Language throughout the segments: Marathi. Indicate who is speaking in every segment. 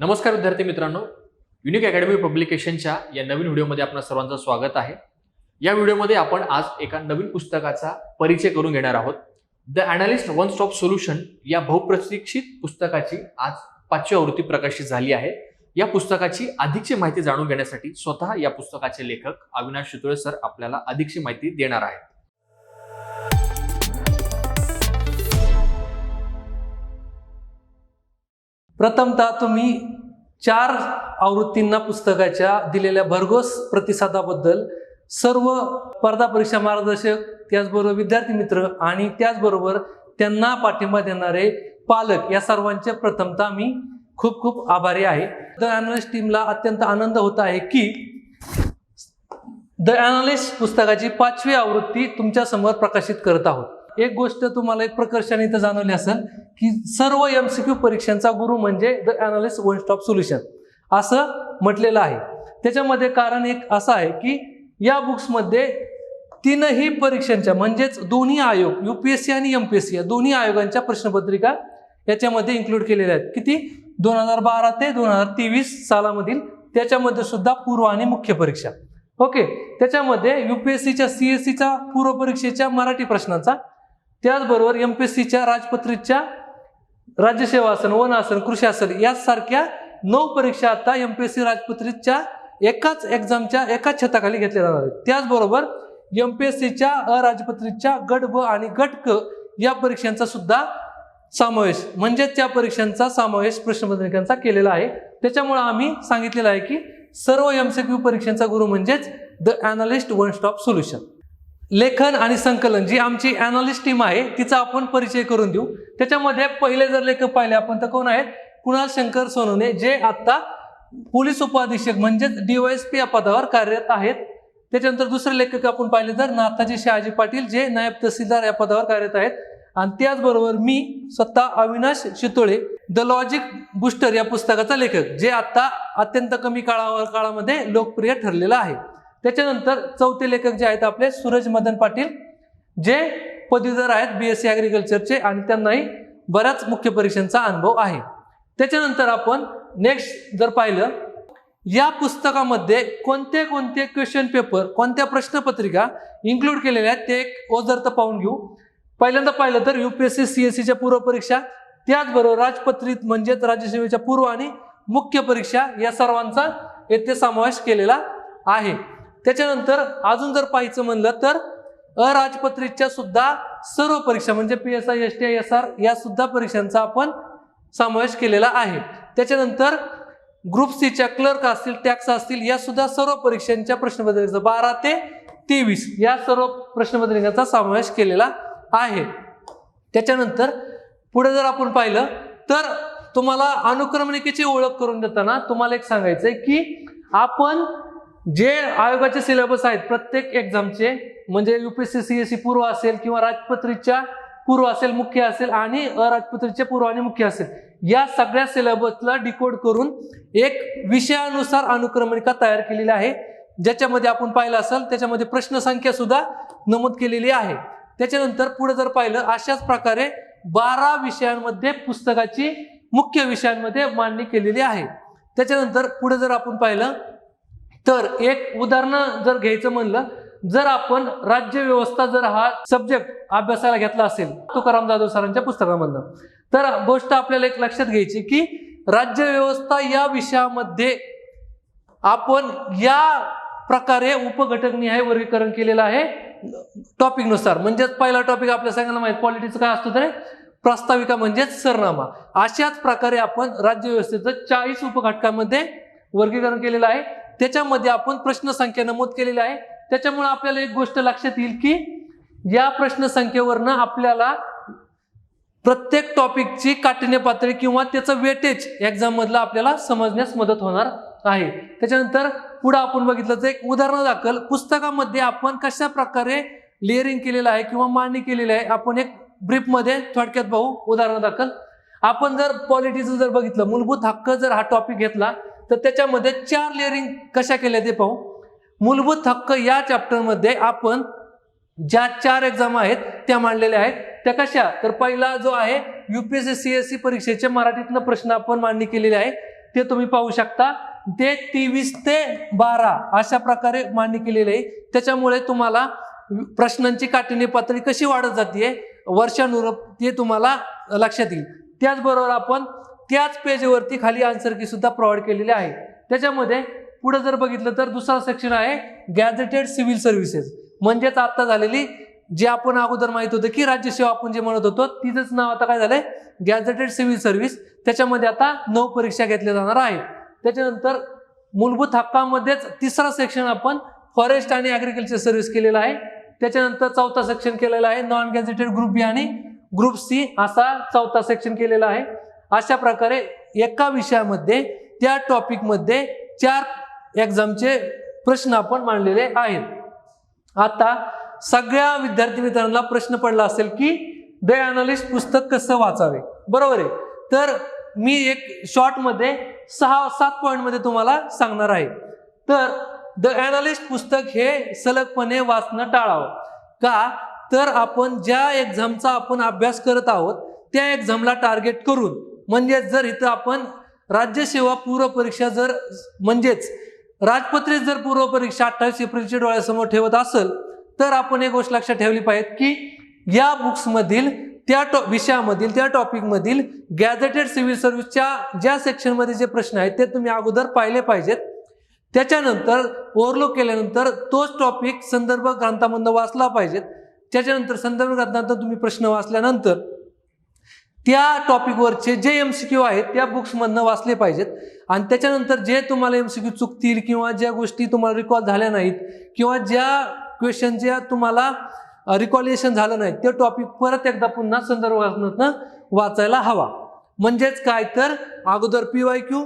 Speaker 1: नमस्कार विद्यार्थी मित्रांनो. युनिक अकॅडमी पब्लिकेशनच्या या नवीन व्हिडिओमध्ये आपणा सर्वांचं स्वागत आहे. या व्हिडिओमध्ये आपण आज एका नवीन पुस्तकाचा परिचय करून घेणार आहोत. The analyst one stop solution या बहुप्रतीक्षित पुस्तकाची आज पाचवी आवृत्ती प्रकाशित झाली आहे. या पुस्तकाची अधिकची माहिती जाणून घेण्यासाठी स्वतः या पुस्तकाचे लेखक अविनाश शितोळे सर आपल्याला अधिकची माहिती देणार आहेत.
Speaker 2: प्रथमतः तुम्ही चार आवृत्तींना पुस्तकाच्या दिलेल्या भरघोस प्रतिसादाबद्दल सर्व स्पर्धा परीक्षा मार्गदर्शक त्याचबरोबर विद्यार्थी मित्र आणि त्याचबरोबर त्यांना पाठिंबा देणारे पालक या सर्वांचे प्रथमतः मी खूप खूप आभारी आहे. द अॅनालिस्ट टीमला अत्यंत आनंद होत आहे की द अॅनालिस्ट पुस्तकाची पाचवी आवृत्ती तुमच्यासमोर प्रकाशित करत आहोत. एक गोष्ट तुम्हाला एक प्रकर्षाने इथं जाणवली असेल की सर्व एम सी क्यू परीक्षांचा गुरु म्हणजे the analyst one stop solution असं म्हटलेलं आहे. त्याच्यामध्ये कारण एक असं आहे की या बुक्समध्ये तीनही परीक्षांच्या म्हणजेच दोन्ही आयोग यू पी एस सी आणि एम पी एस या दोन्ही आयोगांच्या प्रश्नपत्रिका याच्यामध्ये इन्क्लूड केलेल्या आहेत. किती? दोन हजार बारा ते दोन हजार तेवीस सालामधील त्याच्यामध्ये सुद्धा पूर्व आणि मुख्य परीक्षा. ओके? त्याच्यामध्ये यू पी एस सीच्या सी एस सीचा पूर्व परीक्षेच्या मराठी प्रश्नांचा त्याचबरोबर एम पी एस सीच्या राजपत्रितच्या राज्यसेवा असेल वन कृषी आसन यासारख्या नऊ परीक्षा आता एम पी एस सी राजपत्रितच्या एकाच एक्झामच्या एकाच छताखाली घेतल्या जाणार आहेत. त्याचबरोबर एम पी एस सीच्या अराजपत्रितच्या गट ब आणि गट क या परीक्षांचा सुद्धा समावेश म्हणजेच त्या परीक्षांचा समावेश प्रश्नपत्रिकांचा केलेला आहे. त्याच्यामुळे आम्ही सांगितलेलं आहे की सर्व एम सी क्यू परीक्षांचा गुरु म्हणजेच the analyst one stop solution लेखन आणि संकलन जी आमची अॅनालिस्ट टीम आहे तिचा आपण परिचय करून देऊ. त्याच्यामध्ये पहिले जर लेखक पाहिले आपण तर कोण आहेत? कुणाल शंकर सोनवणे जे आत्ता पोलीस उपाधीक्षक म्हणजेच डीवायएसपी या पदावर कार्यरत आहेत. त्याच्यानंतर दुसरे लेखक आपण पाहिले तर नाथाजी शहाजी पाटील जे नायब तहसीलदार या पदावर कार्यरत आहेत. आणि त्याचबरोबर मी स्वतः Avinash Shitole the logic booster या पुस्तकाचा लेखक जे आत्ता अत्यंत कमी काळावर काळामध्ये लोकप्रिय ठरलेलं आहे. त्याच्यानंतर चौथे लेखक जे आहेत आपले सूरज मदन पाटील जे पदवीधर आहेत बी एस सी ॲग्रिकल्चरचे आणि त्यांनाही बऱ्याच मुख्य परीक्षांचा अनुभव आहे. त्याच्यानंतर आपण नेक्स्ट जर पाहिलं या पुस्तकामध्ये कोणते कोणते क्वेश्चन पेपर कोणत्या प्रश्नपत्रिका इन्क्लूड केलेल्या आहेत ते एक ओझर तर पाहून घेऊ. पहिल्यांदा पाहिलं तर युपीएससी एस पूर्व परीक्षा त्याचबरोबर राजपत्रित म्हणजेच राज्यसेवेच्या पूर्व आणि मुख्य परीक्षा या सर्वांचा येथे समावेश केलेला आहे. त्याच्यानंतर अजून जर पाहायचं म्हणलं तर अराजपत्रितच्या सुद्धा सर्व परीक्षा म्हणजे P S I S T I S R या सुद्धा परीक्षांचा आपण समावेश केलेला आहे. त्याच्यानंतर ग्रुप सीच्या क्लर्क असतील टॅक्स असतील या सुद्धा सर्व परीक्षांच्या प्रश्नपत्रिकेचा बारा ते तेवीस या सर्व प्रश्नपत्रिकांचा समावेश केलेला आहे. त्याच्यानंतर पुढे जर आपण पाहिलं तर तुम्हाला अनुक्रमणिकेची ओळख करून देताना तुम्हाला एक सांगायचं आहे की आपण जे आयोगाचे सिलेबस आहेत प्रत्येक एक्झामचे म्हणजे युपीएससी सीएससी पूर्व असेल किंवा राजपत्रीच्या पूर्व असेल मुख्य असेल आणि अराजपत्रीच्या पूर्व आणि मुख्य असेल या सगळ्या सिलेबसला डिकोड करून एक विषयानुसार अनुक्रमणिका तयार केलेली आहे. ज्याच्यामध्ये आपण पाहिलं असेल त्याच्यामध्ये प्रश्नसंख्या सुद्धा नमूद केलेली आहे. त्याच्यानंतर पुढे जर पाहिलं अशाच प्रकारे बारा विषयांमध्ये पुस्तकाची मुख्य विषयांमध्ये मांडणी केलेली आहे. त्याच्यानंतर पुढे जर आपण पाहिलं तर एक उदाहरण जर घ्यायचं म्हणलं जर आपण राज्य व्यवस्था जर हा सब्जेक्ट अभ्यासाला घेतला असेल तुकाराम जाधव सरांच्या पुस्तकामधनं तर गोष्ट आपल्याला एक लक्षात घ्यायची की राज्य व्यवस्था या विषयामध्ये आपण या प्रकारे उपघटकनिहाय वर्गीकरण केलेलं आहे टॉपिकनुसार म्हणजेच पहिला टॉपिक आपल्या सगळ्यांना माहीत पॉलिटिक्स काय असतो तर प्रस्ताविका म्हणजेच सरनामा. अशाच प्रकारे आपण राज्यव्यवस्थेचं चाळीस उपघटकामध्ये वर्गीकरण केलेलं आहे. त्याच्यामध्ये आपण प्रश्नसंख्या नमूद केलेली आहे. त्याच्यामुळे आपल्याला एक गोष्ट लक्षात येईल की या प्रश्नसंख्येवरनं आपल्याला प्रत्येक टॉपिकची काठिण्य पातळी किंवा त्याचं वेटेज एक्झाम मधलं आपल्याला समजण्यास मदत होणार आहे. त्याच्यानंतर पुढे आपण बघितलं तर एक उदाहरण दाखल. पुस्तकामध्ये आपण कशा प्रकारे लेअरिंग केलेलं आहे किंवा मांडणी केलेली आहे आपण एक ब्रीफमध्ये थोडक्यात पाहू उदाहरण दाखल. आपण जर पॉलिटीचं जर बघितलं मूलभूत हक्क जर हा टॉपिक घेतला तर त्याच्यामध्ये चार लेअरिंग कशा केल्या ते पाहू. मूलभूत हक्क या चॅप्टरमध्ये आपण ज्या चार एक्झाम आहेत त्या मांडलेल्या आहेत. त्या कशा? तर पहिला जो आहे युपीएससी सी परीक्षेचे मराठीतनं प्रश्न आपण मांडणी केलेले आहे. ते तुम्ही पाहू शकता. ते तेवीस ते बारा अशा प्रकारे मान्य केलेली आहे. त्याच्यामुळे तुम्हाला प्रश्नांची काठिण्य पातळी कशी वाढत जाते वर्षानुरूप ते तुम्हाला लक्षात येईल. त्याचबरोबर आपण त्याच पेजवरती खाली आन्सर की सुद्धा प्रोव्हाइड केलेली आहे. त्याच्यामध्ये पुढे जर बघितलं तर दुसरा सेक्शन आहे गॅझेटेड सिव्हिल सर्व्हिसेस म्हणजेच आत्ता झालेली जे आपण अगोदर माहीत होतं की राज्यसेवा आपण जे म्हणत होतो तिचंच नाव आता काय झालंय? गॅझेटेड सिव्हिल सर्व्हिस त्याच्यामध्ये आता नऊ परीक्षा घेतल्या जाणार आहे त्याच्यानंतर मूलभूत हक्कामध्येच तिसरा सेक्शन आपण फॉरेस्ट आणि ॲग्रिकल्चर सर्व्हिस केलेला आहे. त्याच्यानंतर चौथा सेक्शन केलेला आहे नॉन गॅझेटेड ग्रुप बी आणि ग्रुप सी असा चौथा सेक्शन केलेला आहे. अशा प्रकारे एका विषयामध्ये त्या टॉपिकमध्ये चार एक्झामचे प्रश्न आपण मांडलेले आहेत. आता सगळ्या विद्यार्थी मित्रांना प्रश्न पडला असेल की द अनालिस्ट पुस्तक कसं वाचावे? बरोबर आहे? तर मी एक शॉर्टमध्ये सहा सात पॉईंटमध्ये तुम्हाला सांगणार आहे. तर द अनालिस्ट पुस्तक हे सलगपणे वाचणं टाळावं. का? तर आपण ज्या एक्झामचा आपण अभ्यास करत आहोत त्या एक्झामला टार्गेट करून म्हणजेच जर इथं आपण राज्यसेवा पूर्वपरीक्षा जर म्हणजेच राजपत्रित जर पूर्वपरीक्षा अठ्ठावीस एप्रिलच्या डोळ्यासमोर ठेवत असेल तर आपण एक गोष्ट लक्षात ठेवली पाहिजे की या बुक्समधील त्या टॉ विषयामधील त्या टॉपिकमधील गॅझेटेड सिव्हिल सर्व्हिसच्या ज्या सेक्शनमध्ये जे प्रश्न आहेत ते तुम्ही अगोदर पाहिले पाहिजेत. त्याच्यानंतर ओव्हरलोक केल्यानंतर तोच टॉपिक संदर्भ ग्रंथामधनं वाचला पाहिजेत. त्याच्यानंतर संदर्भ ग्रंथांतून तुम्ही प्रश्न वाचल्यानंतर त्या टॉपिकवरचे जे एम सी क्यू आहेत त्या बुक्समधनं वाचले पाहिजेत. आणि त्याच्यानंतर जे तुम्हाला एम सी क्यू चुकतील किंवा ज्या गोष्टी तुम्हाला रिकॉल झाल्या नाहीत किंवा ज्या क्वेश्चनच्या तुम्हाला रिकॉलेशन झालं नाही ते टॉपिक परत एकदा पुन्हा संदर्भातनं वाचायला हवा. म्हणजेच काय तर अगोदर पी वाय क्यू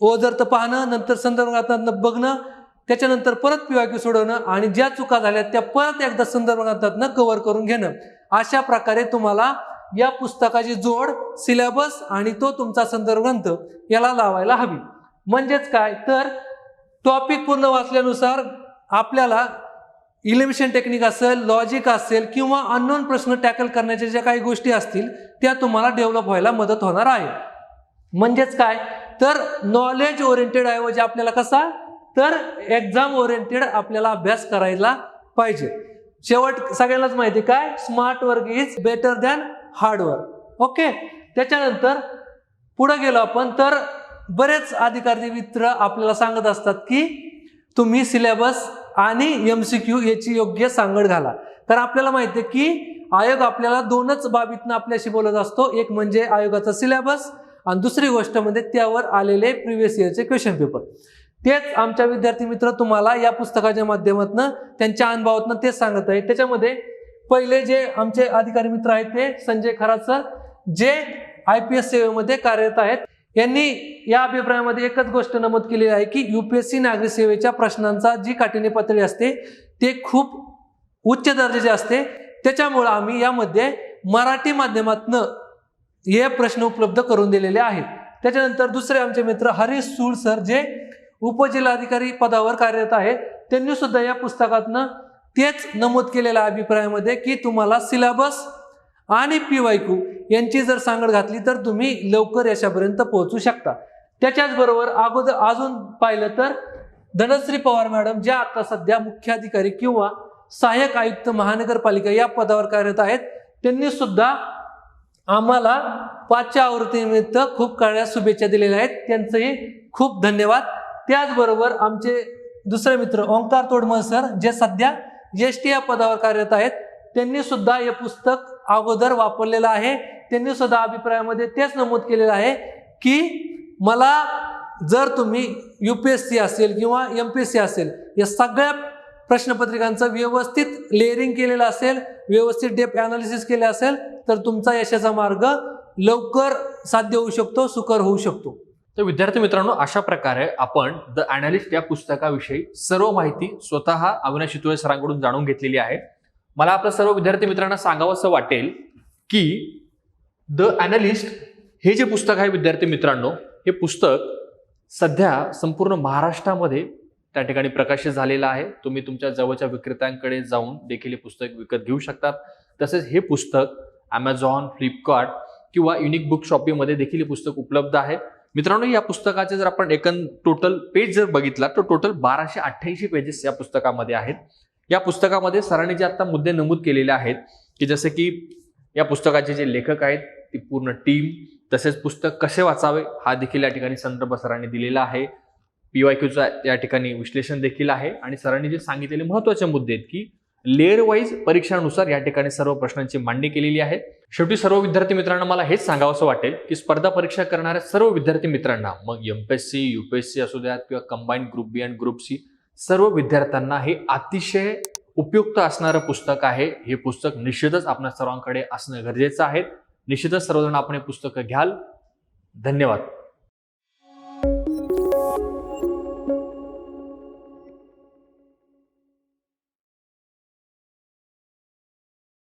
Speaker 2: ओझर तर पाहणं नंतर संदर्भातनं बघणं त्याच्यानंतर परत पी वाय क्यू सोडवणं आणि ज्या चुका झाल्या त्या परत एकदा संदर्भातनं कव्हर करून घेणं. अशा प्रकारे तुम्हाला या पुस्तकाची जोड सिलेबस आणि तो तुमचा संदर्भ ग्रंथ याला लावायला हवी. म्हणजेच काय? तर टॉपिक पूर्ण वाचल्यानुसार आपल्याला इलिमिशन टेक्निक असेल लॉजिक असेल किंवा अननोन प्रश्न टॅकल करण्याच्या ज्या काही गोष्टी असतील त्या तुम्हाला डेव्हलप व्हायला मदत होणार आहे. म्हणजेच काय? तर नॉलेज ओरिएंटेड ऐवजी आपल्याला कसा? तर एक्झाम ओरिएंटेड आपल्याला अभ्यास करायला पाहिजे. शेवट सगळ्यांनाच माहिती काय? Smart work is better than हार्डवर okay त्याच्यानंतर पुढे गेलो आपण तर बरेच अधिकारी मित्र आपल्याला सांगत असतात की तुम्ही सिलेबस आणि एम सी क्यू याची योग्य सांगड घाला. कारण आपल्याला माहिती आहे की आयोग आपल्याला दोनच बाबीतनं आपल्याशी बोलत असतो. एक म्हणजे आयोगाचा सिलेबस आणि दुसरी गोष्ट म्हणजे त्यावर आलेले प्रिव्हियस इयरचे क्वेश्चन पेपर तेच आमच्या विद्यार्थी मित्र तुम्हाला या पुस्तकाच्या माध्यमातून त्यांच्या अनुभवातनं तेच सांगत आहे. त्याच्यामध्ये पहिले जे आमचे अधिकारी मित्र आहेत ते संजय खरात सर जे आय पी एस सेवेमध्ये कार्यरत आहेत यांनी या अभिप्रायामध्ये एकच गोष्ट नमूद केलेली आहे की युपीएससी नागरिक सेवेच्या प्रश्नांचा जी काठिण्य पातळी असते ते खूप उच्च दर्जाचे असते. त्याच्यामुळं आम्ही यामध्ये मराठी माध्यमातनं हे प्रश्न उपलब्ध करून दिलेले आहेत. त्याच्यानंतर दुसरे आमचे मित्र हरीश सूळ सर जे उपजिल्हाधिकारी पदावर कार्यरत आहेत त्यांनी सुद्धा या पुस्तकातनं तेच नमूद केलेल्या अभिप्रायामध्ये की तुम्हाला सिलेबस आणि पी वाय क्यू यांची जर सांगड घातली तर तुम्ही लवकर यशापर्यंत पोहोचू शकता. त्याच्याचबरोबर अगोदर अजून पाहिलं तर धनश्री पवार मॅडम ज्या आता सध्या मुख्याधिकारी किंवा सहाय्यक आयुक्त महानगरपालिका या पदावर कार्यरत आहेत त्यांनी सुद्धा आम्हाला पाचच्या आवृत्तीनिमित्त खूप काळ्या शुभेच्छा दिलेल्या आहेत. त्यांचंही खूप धन्यवाद. त्याचबरोबर आमचे दुसरे मित्र ओंकार तोडमल सर जे सध्या एस या पदावर कार्यरत आहेत. त्यांनी सुद्धा हे पुस्तक अगोदर वापरलेलं आहे. त्यांनी सुद्धा अभिप्रायामध्ये तेच नमूद केलेलं आहे की मला जर तुम्ही यू पी एस सी असेल किंवा एम पी एस सी असेल या सगळ्या प्रश्नपत्रिकांचं व्यवस्थित लेअरिंग केलेलं असेल व्यवस्थित डेप अनालिसिस केले असेल तर तुमचा यशाचा मार्ग लवकर साध्य होऊ शकतो सुकर होऊ शकतो.
Speaker 1: तर विद्यार्थी मित्रांनो अशा प्रकारे आपण द अनालिस्ट या पुस्तकाविषयी सर्व माहिती स्वतः अविनाश शितोळे सरांकडून जाणून घेतलेली आहे. मला आपल्या सर्व विद्यार्थी मित्रांना सांगावंसं वाटेल की द अनालिस्ट हे जे पुस्तक आहे विद्यार्थी मित्रांनो हे पुस्तक सध्या संपूर्ण महाराष्ट्रामध्ये त्या ठिकाणी प्रकाशित झालेलं आहे. तुम्ही तुमच्या जवळच्या विक्रेत्यांकडे जाऊन देखील हे पुस्तक विकत घेऊ शकतात तसेच हे पुस्तक ॲमेझॉन फ्लिपकार्ट किंवा युनिक बुक शॉपीमध्ये देखील हे पुस्तक उपलब्ध आहे. मित्रांनो या पुस्तकाचे जर आपण एकन टोटल पेज जर बघितला तर टोटल बाराशे अठ्ठ्याऐंशी पेजेस या पुस्तकामध्ये आहेत. या पुस्तकामध्ये सरांनी जे आता मुद्दे नमूद केलेले आहेत की जसे की या पुस्तकाचे जे लेखक आहेत ती पूर्ण टीम तसेच पुस्तक कसे वाचावे हा देखील या ठिकाणी संदर्भ सरांनी दिलेला आहे. पीवाय क्यूचा या ठिकाणी विश्लेषण देखील आहे. आणि सरांनी जे सांगितलेले महत्त्वाचे मुद्दे आहेत की लेअर वाईज परीक्षानुसार या ठिकाणी सर्व प्रश्नांची मांडणी केलेली आहे. शेवटी सर्व विद्यार्थी मित्रांना मला हेच सांगावंसं वाटेल की स्पर्धा परीक्षा करणाऱ्या सर्व विद्यार्थी मित्रांना मग एमपीएससी युपीएससी असू द्यात किंवा combined group B and group C सर्व विद्यार्थ्यांना हे अतिशय उपयुक्त असणारं पुस्तक आहे. हे पुस्तक निश्चितच आपल्या सर्वांकडे असणं गरजेचं आहे. निश्चितच सर्वजण आपण हे पुस्तकं घ्याल. धन्यवाद.